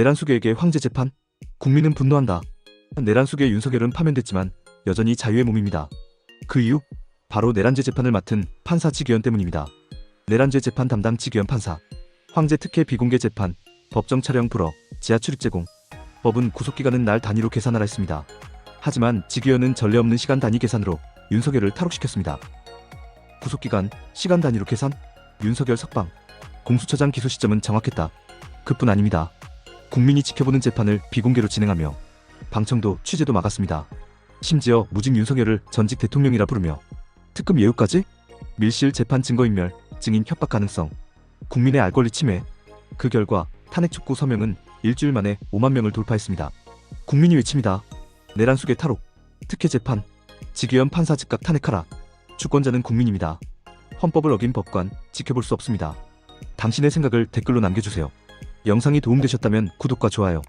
내란숙에게 황제 재판? 국민은 분노한다. 내란숙의 윤석열은 파면됐지만 여전히 자유의 몸입니다. 그 이유? 바로 내란죄 재판을 맡은 판사 지기현 때문입니다. 내란죄 재판 담당 지기현 판사. 황제 특혜 비공개 재판, 법정 촬영 불허, 지하 출입 제공. 법은 구속기간은 날 단위로 계산하라 했습니다. 하지만 지기현은 전례 없는 시간 단위 계산으로 윤석열을 탈옥시켰습니다. 구속기간, 시간 단위로 계산? 윤석열 석방. 공수처장 기소 시점은 정확했다. 그뿐 아닙니다. 국민이 지켜보는 재판을 비공개로 진행하며 방청도 취재도 막았습니다. 심지어 무직 윤석열을 전직 대통령이라 부르며 특검 예우까지? 밀실 재판 증거인멸, 증인 협박 가능성, 국민의 알 권리 침해. 그 결과 탄핵 촉구 서명은 일주일 만에 5만 명을 돌파했습니다. 국민이 외칩니다. 내란숙의 탈옥, 특혜 재판, 지기현 판사 즉각 탄핵하라. 주권자는 국민입니다. 헌법을 어긴 법관 지켜볼 수 없습니다. 당신의 생각을 댓글로 남겨주세요. 영상이 도움되셨다면 구독과 좋아요,